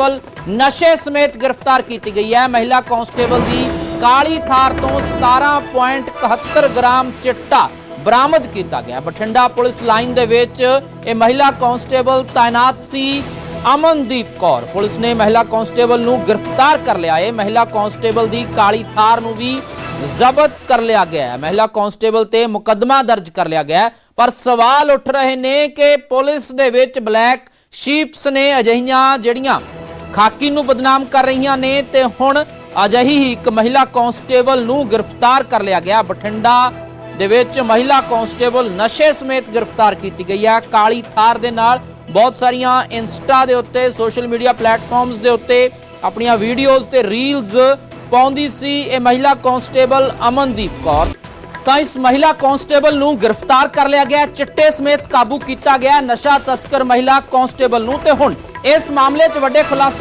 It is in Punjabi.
ਰਾਈਫਲ ਨਸ਼ੇ ਸਮੇਤ ਗ੍ਰਿਫਤਾਰ ਕੀਤੀ ਗਈ ਹੈ। ਮਹਿਲਾ ਕਾਂਸਟੇਬਲ ਦੀ ਕਾਲੀ ਥਾਰ ਤੋਂ 17.71 ਗ੍ਰਾਮ ਚਿੱਟਾ ਬਰਾਮਦ ਕੀਤਾ ਗਿਆ। ਬਠਿੰਡਾ ਪੁਲਿਸ ਲਾਈਨ ਦੇ ਵਿੱਚ ਇਹ ਮਹਿਲਾ ਕਾਂਸਟੇਬਲ ਤਾਇਨਾਤ ਸੀ ਅਮਨਦੀਪ ਕੌਰ। ਪੁਲਿਸ ਨੇ ਮਹਿਲਾ ਕਾਂਸਟੇਬਲ ਨੂੰ ਗ੍ਰਿਫਤਾਰ ਕਰ ਲਿਆ। ਹੈ ਮਹਿਲਾ ਕਾਂਸਟੇਬਲ ਦੀ ਕਾਲੀ ਥਾਰ ਨੂੰ ਵੀ ਜ਼ਬਤ ਕਰ ਲਿਆ ਗਿਆ ਹੈ। ਮਹਿਲਾ ਕਾਂਸਟੇਬਲ ਤੇ ਮੁਕੱਦਮਾ ਦਰਜ ਕਰ ਲਿਆ ਗਿਆ ਪਰ ਸਵਾਲ ਉੱਠ ਰਹੇ ਨੇ ਕਿ ਪੁਲਿਸ ਦੇ ਵਿੱਚ ਬਲੈਕ ਸ਼ੀਪਸ ਨੇ ਅਜਿਹੀਆਂ ਜਿਹੜੀਆਂ ਖਾਕੀ ਨੂੰ ਬਦਨਾਮ ਕਰ ਰਹੀਆਂ ਨੇ ਤੇ ਹੁਣ ਅਜਿਹੀ ਹੀ ਇੱਕ ਮਹਿਲਾ ਕਾਂਸਟੇਬਲ ਨੂੰ ਗ੍ਰਿਫਤਾਰ ਕਰ ਲਿਆ ਗਿਆ। ਬਠਿੰਡਾ ਦੇ ਵਿੱਚ ਮਹਿਲਾ ਕਾਂਸਟੇਬਲ ਨਸ਼ੇ ਸਮੇਤ ਗ੍ਰਿਫਤਾਰ ਕੀਤੀ ਗਈ ਹੈ। ਕਾਲੀ ਥਾਰ ਦੇ ਨਾਲ ਬਹੁਤ ਸਾਰੀਆਂ ਇੰਸਟਾ ਦੇ ਉੱਤੇ, ਸੋਸ਼ਲ ਮੀਡੀਆ ਪਲੇਟਫਾਰਮਸ ਦੇ ਉੱਤੇ ਆਪਣੀਆਂ ਵੀਡੀਓਜ਼ ਤੇ ਰੀਲਸ ਪਾਉਂਦੀ ਸੀ ਇਹ ਮਹਿਲਾ ਕਾਂਸਟੇਬਲ ਅਮਨਦੀਪ ਕੌਰ। ਤਾਂ ਇਸ ਮਹਿਲਾ ਕਾਂਸਟੇਬਲ ਨੂੰ ਗ੍ਰਿਫਤਾਰ ਕਰ ਲਿਆ ਗਿਆ। ਚਿੱਟੇ ਸਮੇਤ ਕਾਬੂ ਕੀਤਾ ਗਿਆ ਨਸ਼ਾ ਤਸਕਰ ਮਹਿਲਾ ਕਾਂਸਟੇਬਲ ਨੂੰ ਤੇ ਹੁਣ ਇਸ ਮਾਮਲੇ 'ਚ ਵੱਡੇ ਖੁਲਾਸੇ